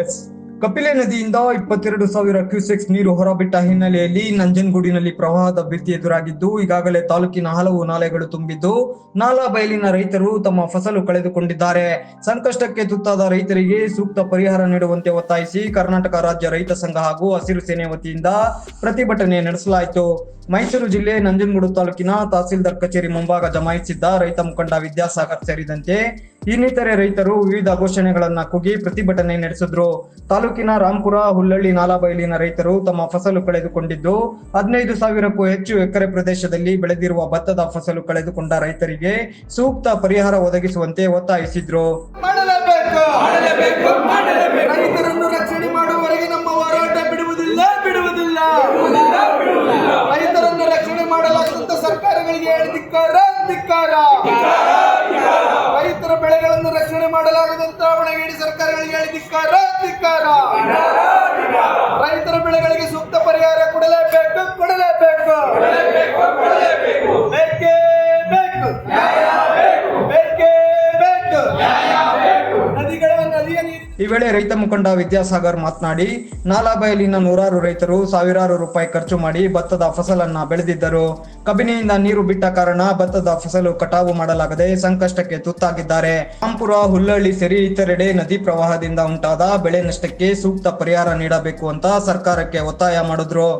S ಕಪಿಲೆ ನದಿಯಿಂದ ಇಪ್ಪತ್ತೆರಡು ಸಾವಿರ ಕ್ಯೂಸೆಕ್ಸ್ ನೀರು ಹೊರಬಿಟ್ಟ ಹಿನ್ನೆಲೆಯಲ್ಲಿ ನಂಜನಗೂಡಿನಲ್ಲಿ ಪ್ರವಾಹದ ಭೀತಿ ಎದುರಾಗಿದ್ದು, ಈಗಾಗಲೇ ತಾಲೂಕಿನ ಹಲವು ನಾಲೆಗಳು ತುಂಬಿದ್ದು, ನಾಲಾ ಬಯಲಿನ ರೈತರು ತಮ್ಮ ಫಸಲು ಕಳೆದುಕೊಂಡಿದ್ದಾರೆ. ಸಂಕಷ್ಟಕ್ಕೆ ತುತ್ತಾದ ರೈತರಿಗೆ ಸೂಕ್ತ ಪರಿಹಾರ ನೀಡುವಂತೆ ಒತ್ತಾಯಿಸಿ ಕರ್ನಾಟಕ ರಾಜ್ಯ ರೈತ ಸಂಘ ಹಾಗೂ ಹಸಿರು ಸೇನೆ ವತಿಯಿಂದ ಪ್ರತಿಭಟನೆ ನಡೆಸಲಾಯಿತು. ಮೈಸೂರು ಜಿಲ್ಲೆ ನಂಜನಗೂಡು ತಾಲೂಕಿನ ತಹಸೀಲ್ದಾರ್ ಕಚೇರಿ ಮುಂಭಾಗ ಜಮಾಯಿಸಿದ್ದ ರೈತ ಮುಖಂಡ ವಿದ್ಯಾಸಾಗರ್ ಸೇರಿದಂತೆ ಇನ್ನಿತರೆ ರೈತರು ವಿವಿಧ ಘೋಷಣೆಗಳನ್ನ ಕೂಗಿ ಪ್ರತಿಭಟನೆ ನಡೆಸಿದ್ರು. ತಾಲೂಕಿನ ರಾಂಪುರ ಹುಲ್ಲಳ್ಳಿ ನಾಲಾಬೈಲಿನ ರೈತರು ತಮ್ಮ ಫಸಲು ಕಳೆದುಕೊಂಡಿದ್ದು, ಹದಿನೈದು ಸಾವಿರಕ್ಕೂ ಹೆಚ್ಚು ಎಕರೆ ಪ್ರದೇಶದಲ್ಲಿ ಬೆಳೆದಿರುವ ಭತ್ತದ ಫಸಲು ಕಳೆದುಕೊಂಡ ರೈತರಿಗೆ ಸೂಕ್ತ ಪರಿಹಾರ ಒದಗಿಸುವಂತೆ ಒತ್ತಾಯಿಸಿದ್ರು. ಸರ್ಕಾರಗಳಿಗೆ ಧಿಕ್ಕಾರ ಧಿಕ್ಕಾರ ರೈತರ ಬೆಳೆಗಳನ್ನು ರಕ್ಷಣೆ ಮಾಡಲಾಗದಂತ ಅವಣಗೇಡಿ ಸರ್ಕಾರಗಳಿಗೆ ಹೇಳಿ ಈ ವೇಳೆ ರೈತ ಮುಖಂಡ ವಿದ್ಯಾಸಾಗರ್ ಮಾತನಾಡಿ ನಾಲಾಬಯಲಿನ ನೂರಾರು ರೈತರು ಸಾವಿರಾರು ರೂಪಾಯಿ ಖರ್ಚು ಮಾಡಿ ಭತ್ತದ ಫಸಲನ್ನ ಬೆಳೆದಿದ್ದರು. ಕಬಿನಿಯಿಂದ ನೀರು ಬಿಟ್ಟ ಕಾರಣ ಭತ್ತದ ಫಸಲು ಕಟಾವು ಮಾಡಲಾಗದೆ ಸಂಕಷ್ಟಕ್ಕೆ ತುತ್ತಾಗಿದ್ದಾರೆ. ರಾಂಪುರ ಹುಲ್ಲಳ್ಳಿ ಸೇರಿ ಇತರೆಡೆ ನದಿ ಪ್ರವಾಹದಿಂದ ಉಂಟಾದ ಬೆಳೆ ನಷ್ಟಕ್ಕೆ ಸೂಕ್ತ ಪರಿಹಾರ ನೀಡಬೇಕು ಅಂತ ಸರ್ಕಾರಕ್ಕೆ ಒತ್ತಾಯ ಮಾಡಿದ್ರು.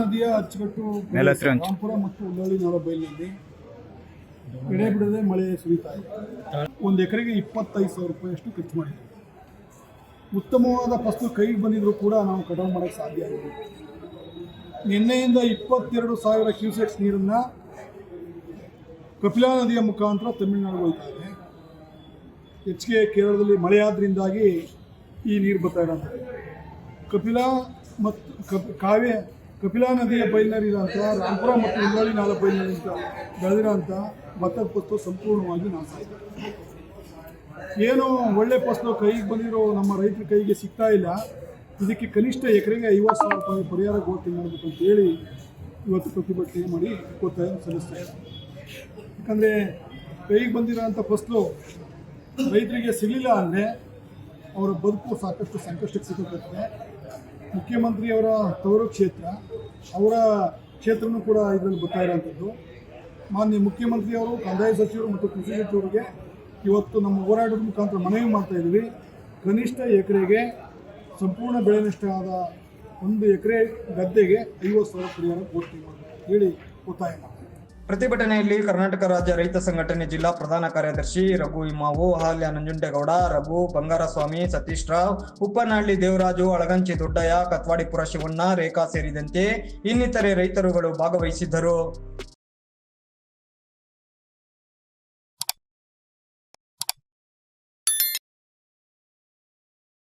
ನದಿಯ ಅಚ್ಚುಕಟ್ಟು ರಾಂಪುರ ಮತ್ತು ಹುಲ್ಲಹಳ್ಳಿ ನಾಡಬೈಲಿನಲ್ಲಿ ಎಡೆ ಬಿಡದೆ ಮಳೆ ಸುರಿತಾ ಇದೆ. ಒಂದು ಎಕರೆಗೆ ಇಪ್ಪತ್ತೈದು ಸಾವಿರ ರೂಪಾಯಿಯಷ್ಟು ಖರ್ಚು ಮಾಡಿದೆ ಉತ್ತಮವಾದ ಫಸಲು ಕೈಗೆ ಬಂದಿದ್ರು ಕೂಡ ನಾವು ಕಟಾವು ಮಾಡೋಕ್ಕೆ ಸಾಧ್ಯ ಆಗಿದೆ ನಿನ್ನೆಯಿಂದ ಇಪ್ಪತ್ತೆರಡು ಸಾವಿರ ಕ್ಯೂಸೆಕ್ಸ್ ನೀರನ್ನು ಕಪಿಲಾ ನದಿಯ ಮುಖಾಂತರ ತಮಿಳುನಾಡು ಹೋಗ್ತಾ ಇದೆ. ಹೆಚ್ಚಿಗೆ ಕೇರಳದಲ್ಲಿ ಮಳೆಯಾದ್ರಿಂದಾಗಿ ಈ ನೀರು ಬರ್ತಾ ಇರೋದು ಕಪಿಲಾ ಮತ್ತು ಕಪ್ ಕಾವ್ಯ ಕಪಿಲಾ ನದಿಯ ಬಯಲಿನಲ್ಲಿರೋಂಥ ರಾಮಪುರ ಮತ್ತು ಇಂದ್ರಾಳಿ ನಾಲ ಬೆಳೆದಿರೋ ಬೆಳೆದಿರೋಂಥ ಫಸಲು ಸಂಪೂರ್ಣವಾಗಿ ನಾಶ ಏನು ಒಳ್ಳೆ ಫಸಲು ಕೈಗೆ ಬಂದಿರೋ ನಮ್ಮ ರೈತರ ಕೈಗೆ ಸಿಗ್ತಾ ಇಲ್ಲ. ಇದಕ್ಕೆ ಕನಿಷ್ಠ ಎಕರೆಗೆ ಐವತ್ತು ಸಾವಿರ ರೂಪಾಯಿ ಪರಿಹಾರ ಘೋಷಣೆ ಮಾಡಬೇಕು ಅಂತ ಹೇಳಿ ಇವತ್ತು ಪ್ರತಿಭಟನೆ ಮಾಡಿ ಒತ್ತಾಯ ಸಲ್ಲಿಸ್ತಾ ಯಾಕಂದರೆ ಕೈಗೆ ಬಂದಿರೋಂಥ ಫಸಲು ರೈತರಿಗೆ ಸಿಗಲಿಲ್ಲ ಅಂದರೆ ಅವರ ಬದುಕು ಸಾಕಷ್ಟು ಸಂಕಷ್ಟಕ್ಕೆ ಸಿಗುತ್ತೆ ಮುಖ್ಯಮಂತ್ರಿಯವರ ತವರು ಕ್ಷೇತ್ರ, ಅವರ ಕ್ಷೇತ್ರನೂ ಕೂಡ ಇದರಲ್ಲಿ ಬರ್ತಾ ಇರೋವಂಥದ್ದು ಮಾನ್ಯ ಮುಖ್ಯಮಂತ್ರಿಯವರು, ಕಂದಾಯ ಸಚಿವರು ಮತ್ತು ಕೃಷಿ ಸಚಿವರಿಗೆ ಇವತ್ತು ನಮ್ಮ ಹೋರಾಟದ ಮುಖಾಂತರ ಮನವಿ ಮಾಡ್ತಾ ಇದ್ದೀವಿ. ಕನಿಷ್ಠ ಎಕರೆಗೆ ಸಂಪೂರ್ಣ ಬೆಳೆ ನಷ್ಟ ಆದ ಒಂದು ಎಕರೆ ಗದ್ದೆಗೆ ಐವತ್ತು ಸಾವಿರ ಪರಿಹಾರ ಘೋಷಣೆ ಹೇಳಿ ಒತ್ತಾಯ ಪ್ರತಿಭಟನೆಯಲ್ಲಿ ಕರ್ನಾಟಕ ರಾಜ್ಯ ರೈತ ಸಂಘಟನೆ ಜಿಲ್ಲಾ ಪ್ರಧಾನ ಕಾರ್ಯದರ್ಶಿ ರಘು ಇಮಾವು ಹಾಲ್ಯ ನಂಜುಂಡೇಗೌಡ, ರಘು ಬಂಗಾರಸ್ವಾಮಿ, ಸತೀಶ್ ರಾವ್, ಉಪ್ಪನಹಳ್ಳಿ ದೇವರಾಜು, ಅಳಗಂಚಿ ದೊಡ್ಡಯ್ಯ ಕತ್ವಾಡಿಪುರ ಶಿವಣ್ಣ ರೇಖಾ ಸೇರಿದಂತೆ ಇನ್ನಿತರೆ ರೈತರುಗಳು ಭಾಗವಹಿಸಿದ್ದರು.